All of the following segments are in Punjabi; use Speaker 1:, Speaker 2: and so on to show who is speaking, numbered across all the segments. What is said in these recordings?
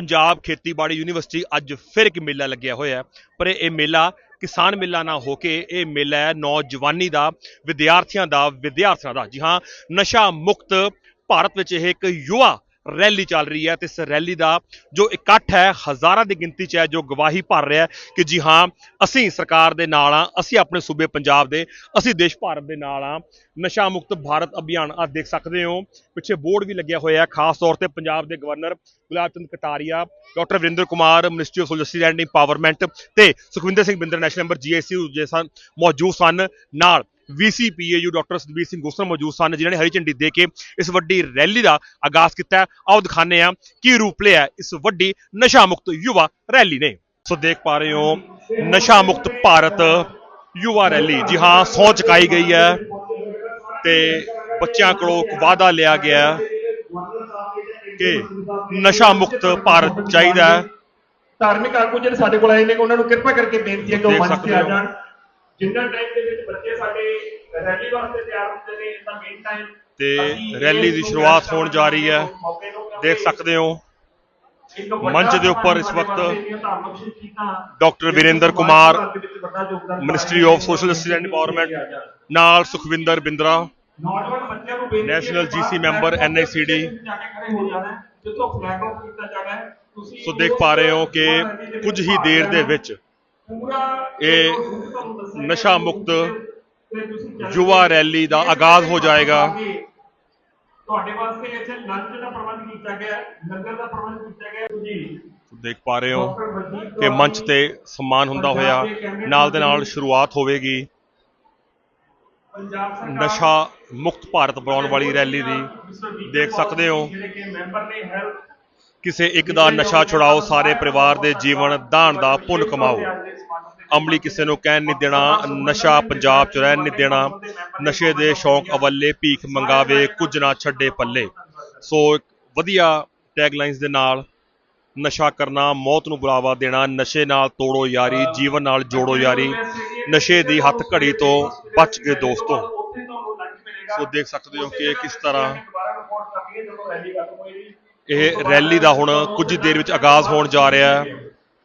Speaker 1: ਪੰਜਾਬ ਖੇਤੀਬਾੜੀ ਯੂਨੀਵਰਸਿਟੀ ਅੱਜ ਫਿਰ ਇੱਕ ਮੇਲਾ ਲੱਗਿਆ ਹੋਇਆ ਪਰ ਇਹ ਮੇਲਾ ਕਿਸਾਨ ਮੇਲਾ ਨਾ ਹੋ ਕੇ ਇਹ ਮੇਲਾ ਹੈ, ਨੌਜਵਾਨੀ ਦਾ, ਵਿਦਿਆਰਥੀਆਂ ਦਾ ਵਿਦਿਆਰਥੀਆਂ ਦਾ। ਜੀ ਹਾਂ, ਨਸ਼ਾ ਮੁਕਤ ਭਾਰਤ ਵਿੱਚ ਇਹ ਇੱਕ ਯੁਵਾ ਰੈਲੀ ਚੱਲ ਰਹੀ ਹੈ ਤੇ ਇਸ ਰੈਲੀ ਦਾ ਜੋ ਇਕੱਠ ਹੈ, ਹਜ਼ਾਰਾਂ ਦੀ ਗਿਣਤੀ 'ਚ ਹੈ, ਜੋ ਗਵਾਹੀ ਭਰ ਰਿਹਾ ਹੈ ਕਿ ਜੀ ਹਾਂ, ਅਸੀਂ ਸਰਕਾਰ ਦੇ ਨਾਲ ਆ ਅਸੀਂ ਆਪਣੇ ਸੂਬੇ ਪੰਜਾਬ ਦੇ, ਅਸੀਂ ਦੇਸ਼ ਭਾਰਤ ਦੇ ਨਾਲ ਆ ਨਸ਼ਾ ਮੁਕਤ ਭਾਰਤ ਅਭਿਆਨ ਆ ਦੇਖ ਸਕਦੇ ਹੋ। ਪਿੱਛੇ ਬੋਰਡ ਵੀ ਲੱਗਿਆ ਹੋਇਆ ਹੈ, ਖਾਸ ਤੌਰ ਤੇ ਪੰਜਾਬ ਦੇ governor Gulab Chand Kataria, doctor Varinder Kumar, ministry of social justice and empowerment ਤੇ Sukhwinder Singh Binder national member GSU ਜੇ ਸਨ ਮੌਜੂਦ ਸਨ। ਨਾਲ VC PAU doctor Sukhbir Singh Gosal ਮੌਜੂਦ ਸਨ ਜਿਨ੍ਹਾਂ ਨੇ ਹਰੀ ਝੰਡੀ ਦੇ ਕੇ ਇਸ ਵੱਡੀ ਰੈਲੀ ਦਾ ਆਗਾਜ਼ ਕੀਤਾ। ਆਓ ਦਿਖਾਉਂਦੇ ਹਾਂ ਕੀ ਰੂਪ ਲਿਆ ਇਸ ਵੱਡੀ ਨਸ਼ਾ ਮੁਕਤ ਯੁਵਾ ਰੈਲੀ ਨੇ ਸੋ ਦੇਖ ਪਾ ਰਹੇ ਹੋ ਨਸ਼ਾ ਮੁਕਤ ਭਾਰਤ ਯੁਵਾ ਰੈਲੀ ਜੀ ਹਾਂ ਸਹੁੰ ਚੁਕਾਈ ਗਈ ਹੈ ਤੇ ਬੱਚਿਆਂ ਕੋਲੋਂ ਇੱਕ ਵਾਅਦਾ ਲਿਆ ਗਿਆ ਕਿ ਨਸ਼ਾ ਮੁਕਤ ਭਾਰਤ ਚਾਹੀਦਾ
Speaker 2: ਧਾਰਮਿਕ ਆਗੂ ਜਿਹੜੇ ਸਾਡੇ ਕੋਲ ਆਏ ਨੇ ਉਹਨਾਂ ਨੂੰ ਕਿਰਪਾ ਕਰਕੇ ਬੇਨਤੀ ਹੈ ਕਿ ਉਹ ਮੰਚ ਤੇ ਆ। ਜਾਣ ਜਿੰਨਾ ਟਾਈਮ ਦੇ ਵਿੱਚ ਬੱਚੇ ਸਾਡੇ ਰੈਲੀ ਵਾਸਤੇ ਤਿਆਰ ਹੁੰਦੇ ਨੇ ਤਾਂ ਮੇਨ ਟਾਈਮ
Speaker 1: ਤੇ ਰੈਲੀ ਦੀ ਸ਼ੁਰੂਆਤ ਹੋਣ ਜਾ ਰਹੀ ਹੈ। ਦੇਖ ਸਕਦੇ ਹੋ। ਮੰਚ ਦੇ ਉੱਪਰ ਇਸ ਵਕਤ doctor Virender Kumar ministry of social justice and empowerment ਨਾਲ ਸੁਖਵਿੰਦਰ ਬਿੰਦਰਾ
Speaker 2: ਨੌਜਵਾਨ ਬੱਚਿਆਂ ਨੂੰ ਬੇਨਤੀ ਕੀਤਾ ਜਾਣਾ ਹੈ। ਤੁਸੀਂ
Speaker 1: ਸੋ ਦੇਖ ਪਾ ਰਹੇ ਹੋ ਕਿ ਕੁਝ ਹੀ ਦੇਰ ਦੇ ਵਿੱਚ ਇਹ ਨਸ਼ਾ ਮੁਕਤ ਯੁਵਾ ਰੈਲੀ ਦਾ ਆਗਾਜ਼ ਹੋ ਜਾਏਗਾ
Speaker 2: ਤੁਹਾਡੇ ਵਾਸਤੇ ਇੱਥੇ ਲੰਚ ਦਾ ਪ੍ਰਬੰਧ ਕੀਤਾ ਗਿਆ ਲੰਗਰ ਦਾ ਪ੍ਰਬੰਧ ਕੀਤਾ ਗਿਆ। ਜੀ
Speaker 1: ਦੇਖ ਪਾ ਰਹੇ ਹੋ ਕਿ ਮੰਚ ਤੇ ਸਨਮਾਨ ਹੁੰਦਾ ਹੋਇਆ ਨਾਲ ਦੇ ਨਾਲ ਸ਼ੁਰੂਆਤ ਹੋਵੇਗੀ ਨਸ਼ਾ ਮੁਕਤ ਭਾਰਤ ਬਣਾਉਣ ਵਾਲੀ ਰੈਲੀ ਦੀ ਦੇਖ ਸਕਦੇ ਹੋ
Speaker 2: ਜਿਹੜੇ ਕਿ ਮੈਂਬਰ ਨੇ ਹੈਲਥ
Speaker 1: ਕਿਸੇ ਇੱਕ ਦਾ ਨਸ਼ਾ ਛੁਡਾਓ, ਸਾਰੇ ਪਰਿਵਾਰ ਦੇ ਜੀਵਨ ਦਾਨ ਦਾ ਪੁੰਨ ਕਮਾਓ। ਅਮਲੀ ਕਿਸੇ ਨੂੰ ਕਹਿਣ ਨਹੀਂ ਦੇਣਾ, ਨਸ਼ਾ ਪੰਜਾਬ ਚ ਰਹਿਣ ਨਹੀਂ ਦੇਣਾ, ਨਸ਼ੇ ਦੇ ਸ਼ੌਂਕ ਅਵੱਲੇ ਭੀਖ ਮੰਗਾਵੇ, ਕੁਝ ਨਾ ਛੱਡੇ ਪੱਲੇ। ਸੋ ਇੱਕ ਵਧੀਆ ਟੈਗਲਾਈਨਸ ਦੇ ਨਾਲ ਨਸ਼ਾ ਕਰਨਾ, ਮੌਤ ਨੂੰ ਬੁਲਾਵਾ ਦੇਣਾ, ਨਸ਼ੇ ਨਾਲ ਤੋੜੋ ਯਾਰੀ, ਜੀਵਨ ਨਾਲ ਜੋੜੋ ਯਾਰੀ, ਨਸ਼ੇ ਦੀ ਹੱਥ ਘੜੀ ਤੋਂ ਬਚ ਕੇ ਦੋਸਤੋ। ਸੋ ਦੇਖ ਸਕਦੇ ਹੋ ਕਿ ਕਿਸ ਤਰ੍ਹਾਂ ਇਹ ਰੈਲੀ ਦਾ ਹੁਣ ਕੁਝ ਦੇਰ ਵਿੱਚ ਆਗਾਜ਼ ਹੋਣ ਜਾ ਰਿਹਾ ਹੈ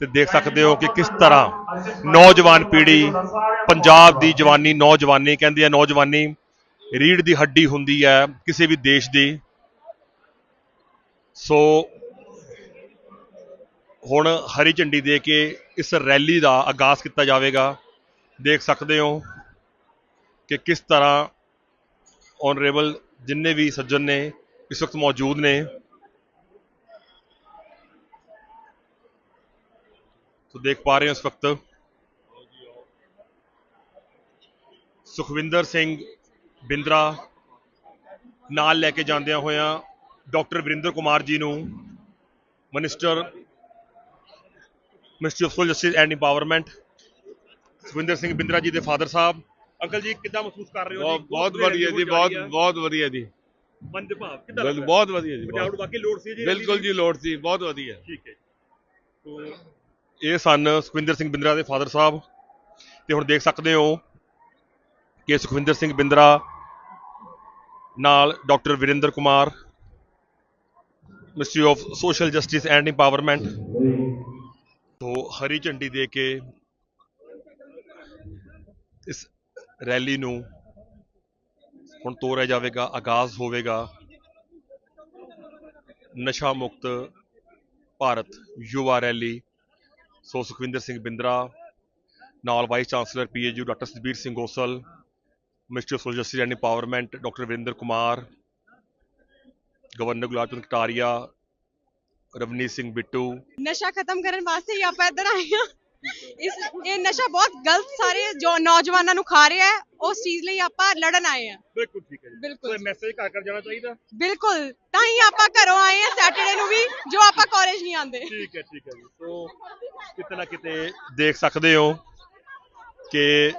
Speaker 1: ਤੇ ਦੇਖ ਸਕਦੇ ਹੋ ਕਿ ਕਿਸ ਤਰ੍ਹਾਂ ਨੌਜਵਾਨ ਪੀੜ੍ਹੀ, ਪੰਜਾਬ ਦੀ ਜਵਾਨੀ, ਨੌਜਵਾਨੀ, ਕਹਿੰਦੀ ਹੈ ਨੌਜਵਾਨੀ ਰੀੜ ਦੀ ਹੱਡੀ ਹੁੰਦੀ ਹੈ ਕਿਸੇ ਵੀ ਦੇਸ਼ ਦੀ। ਸੋ ਹੁਣ ਹਰੀ ਝੰਡੀ ਦੇ ਕੇ ਇਸ ਰੈਲੀ ਦਾ ਆਗਾਜ਼ ਕੀਤਾ ਜਾਵੇਗਾ। ਦੇਖ ਸਕਦੇ ਹੋ ਕਿ ਕਿਸ ਤਰ੍ਹਾਂ ਔਨਰੇਬਲ ਜਿੰਨੇ ਵੀ ਸੱਜਣ ਨੇ ਇਸ ਵਕਤ ਮੌਜੂਦ ਨੇ। ਤੋ ਦੇਖ ਪਾ ਰਹੇ ਹੋ ਇਸ ਵਕਤ। ਸੁਖਵਿੰਦਰ ਸਿੰਘ ਬਿੰਦਰਾ ਨਾਲ ਲੈ ਕੇ ਜਾਂਦਿਆਂ ਹੋਇਆਂ ਡਾਕਟਰ ਵਰਿੰਦਰ ਕੁਮਾਰ ਜੀ ਨੂੰ minister ministry of social justice and empowerment Sukhwinder Singh Bindra ji ਦੇ ਫਾਦਰ ਸਾਹਿਬ। ਅੰਕਲ ਜੀ ਕਿੱਦਾਂ ਮਹਿਸੂਸ ਕਰ ਰਹੇ ਹੋ
Speaker 3: ਬਹੁਤ ਬਹੁਤ ਵਧੀਆ ਜੀ ਬਹੁਤ ਬਹੁਤ ਵਧੀਆ ਜੀ।
Speaker 1: ਮਨ ਦੇ ਭਾਵ ਕਿੱਦਾਂ?
Speaker 3: ਬਹੁਤ ਵਧੀਆ ਜੀ
Speaker 1: ਪੰਜਾਬ ਨੂੰ
Speaker 3: ਬਹੁਤ-
Speaker 1: ਵਾਕਈ ਲੋੜ ਸੀ ਜੀ ਰੈਲੀ
Speaker 3: ਬਿਲਕੁਲ? ਜੀ ਲੋੜ ਸੀ ਬਹੁਤ ਵਧੀਆ।
Speaker 1: ਠੀਕ ਹੈ। ਤੋ ਇਹ ਸਨ ਸੁਖਵਿੰਦਰ ਸਿੰਘ ਬਿੰਦਰਾ ਦੇ ਫਾਦਰ ਸਾਹਿਬ। ਤੇ ਹੁਣ ਦੇਖ ਸਕਦੇ ਹੋ ਕਿ ਸੁਖਵਿੰਦਰ ਸਿੰਘ ਬਿੰਦਰਾ ਨਾਲ doctor Virinder Kumar ministry of social justice and empowerment ਤੋਂ ਹਰੀ ਝੰਡੀ ਦੇ ਕੇ ਇਸ ਰੈਲੀ ਨੂੰ ਹੁਣ ਤੋਰਿਆ ਜਾਵੇਗਾ, ਆਗਾਜ਼ ਹੋਵੇਗਾ। ਨਸ਼ਾ ਮੁਕਤ ਭਾਰਤ ਯੁਵਾ ਰੈਲੀ ਸੋ ਸੁਖਵਿੰਦਰ ਸਿੰਘ ਬਿੰਦਰਾ, ਨਾਲ vice chancellor PAU doctor Sukhbir Singh Gosal minister of social justice and empowerment doctor Virinder Kumar governor Gulab Chand Kataria Ravneet Singh Bittu
Speaker 4: ਨਸ਼ਾ ਖਤਮ ਕਰਨ ਵਾਸਤੇ ਹੀ ਆਪਾਂ ਇੱਧਰ ਆਏ ਹਾਂ। ਇਸ ਇਹ ਨਸ਼ਾ ਬਹੁਤ ਗਲਤ ਸਾਰੇ ਜੋ ਨੌਜਵਾਨਾਂ ਨੂੰ ਖਾ ਰਿਹਾ ਹੈ ਉਸ ਚੀਜ਼ ਲਈ ਆਪਾਂ ਲੜਨ ਆਏ ਹਾਂ।
Speaker 1: ਬਿਲਕੁਲ ਠੀਕ ਹੈ ਜੀ।
Speaker 4: ਬਿਲਕੁਲ।
Speaker 1: ਮੈਸੇਜ ਘਰ ਘਰ ਜਾਣਾ ਚਾਹੀਦਾ?
Speaker 4: ਬਿਲਕੁਲ। ਤਾਂ ਹੀ ਆਪਾਂ ਘਰੋਂ ਆਏ ਹਾਂ ਸੈਟਰਡੇ ਨੂੰ ਵੀ ਜੋ ਆਪਾਂ ਕਾਲਜ ਨਹੀਂ ਆਉਂਦੇ।
Speaker 1: ਠੀਕ ਹੈ ਠੀਕ ਹੈ ਜੀ। ਸੋ ਕਿਤੇ ਨਾ ਕਿਤੇ ਦੇਖ ਸਕਦੇ ਹੋ ਕਿ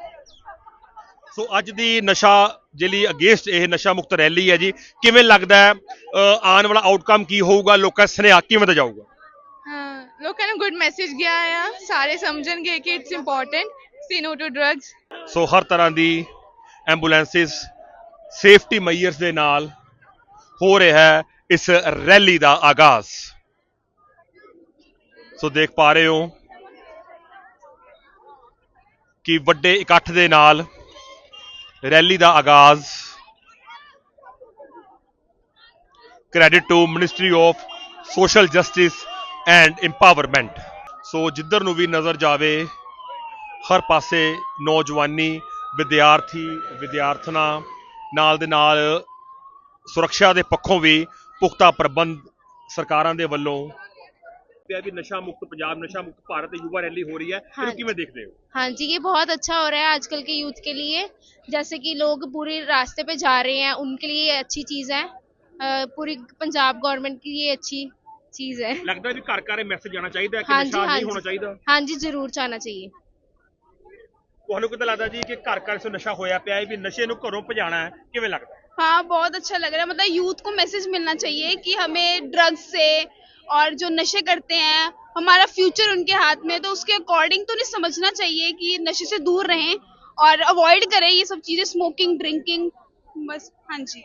Speaker 1: ਸੋ ਅੱਜ ਦੀ ਨਸ਼ਾ ਜਿਹੜੀ ਅਗੇਂਸਟ ਇਹ ਨਸ਼ਾ ਮੁਕਤ ਰੈਲੀ ਹੈ ਜੀ ਕਿਵੇਂ ਲੱਗਦਾ ਹੈ? ਅਹ ਆਉਣ ਵਾਲਾ ਆਊਟਕਮ ਕੀ ਹੋਊਗਾ? ਲੋਕਾਂ ਦਾ ਸੁਨੇਹਾ ਕਿਵੇਂ ਦਾ ਜਾਊਗਾ?
Speaker 5: ਲੋਕਾਂ ਨੂੰ ਗੁੱਡ ਮੈਸੇਜ ਗਿਆ ਆ ਸਾਰੇ ਸਮਝਣਗੇ ਕਿ it's important say no to drugs
Speaker 1: so ਹਰ ਤਰ੍ਹਾਂ ਦੀ ਐਂਬੂਲੈਂਸਿਸ ਸੇਫਟੀ ਮਈਅਰਸ ਦੇ ਨਾਲ ਹੋ ਰਿਹਾ ਹੈ ਇਸ ਰੈਲੀ ਦਾ ਆਗਾਜ਼ ਸੋ ਦੇਖ ਪਾ ਰਹੇ ਹੋ ਕਿ ਵੱਡੇ ਇਕੱਠ ਦੇ ਨਾਲ ਰੈਲੀ ਦਾ ਆਗਾਜ਼ credit to ministry of social justice and empowerment so ਜਿੱਧਰ ਨੂੰ ਵੀ ਨਜ਼ਰ ਜਾਵੇ ਹਰ ਪਾਸੇ ਨੌਜਵਾਨੀ ਵਿਦਿਆਰਥੀ ਵਿਦਿਆਰਥਣਾ ਨਾਲ ਦੇ ਨਾਲ ਸੁਰੱਖਿਆ ਦੇ ਪੱਖੋਂ ਵੀ ਪੁਖਤਾ ਪ੍ਰਬੰਧ ਸਰਕਾਰਾਂ ਦੇ ਵੱਲੋਂ ਤੇ ਵੀ ਨਸ਼ਾ ਮੁਕਤ ਪੰਜਾਬ ਨਸ਼ਾ ਮੁਕਤ ਭਾਰਤ ਯੁਵਾ ਰੈਲੀ ਹੋ ਰਹੀ ਹੈ ਇਹਨੂੰ
Speaker 6: ਹਾਂਜੀ।
Speaker 1: ਕਿਵੇਂ ਦੇਖਦੇ ਹੋ
Speaker 6: हाँ जी ये बहुत अच्छा हो रहा है आजकल के यूथ के लिए जैसे कि लोग पूरे रास्ते पे जा रहे हैं उनके लिए ये अच्छी चीज़ है अ, पूरी पंजाब गवर्नमेंट की ये अच्छी चीज़ है
Speaker 1: ਲੱਗਦਾ ਵੀ ਘਰ ਘਰ ਇਹ ਮੈਸੇਜ ਜਾਣਾ ਚਾਹੀਦਾ ਹੈ ਕਿ
Speaker 6: ਹਾਂਜੀ,
Speaker 1: ਨਸ਼ਾ ਨਹੀਂ
Speaker 6: ਹਾਂਜੀ।
Speaker 1: ਹੋਣਾ ਚਾਹੀਦਾ
Speaker 6: हाँ जी ज़रूर जाना चाहिए
Speaker 1: ਤੁਹਾਨੂੰ ਕਿਦਾਂ ਲੱਗਦਾ ਜੀ ਕਿ ਘਰ ਘਰ ਇਸ ਨਸ਼ਾ ਹੋਇਆ ਪਿਆ ਹੈ ਵੀ ਨਸ਼ੇ ਨੂੰ ਘਰੋਂ ਭਜਾਣਾ ਹੈ ਕਿਵੇਂ ਲੱਗਦਾ
Speaker 7: हाँ बहुत अच्छा लग रहा है मतलब यूथ को मैसेज मिलना चाहिए कि हमें ड्रग्स से और जो नशे करते हैं हमारा फ्यूचर उनके हाथ में है, तो उसके अकॉर्डिंग तो नहीं समझना चाहिए कि नशे से दूर रहें और अवॉइड करें ये सब चीज़ें स्मोकिंग ड्रिंकिंग बस हाँ जी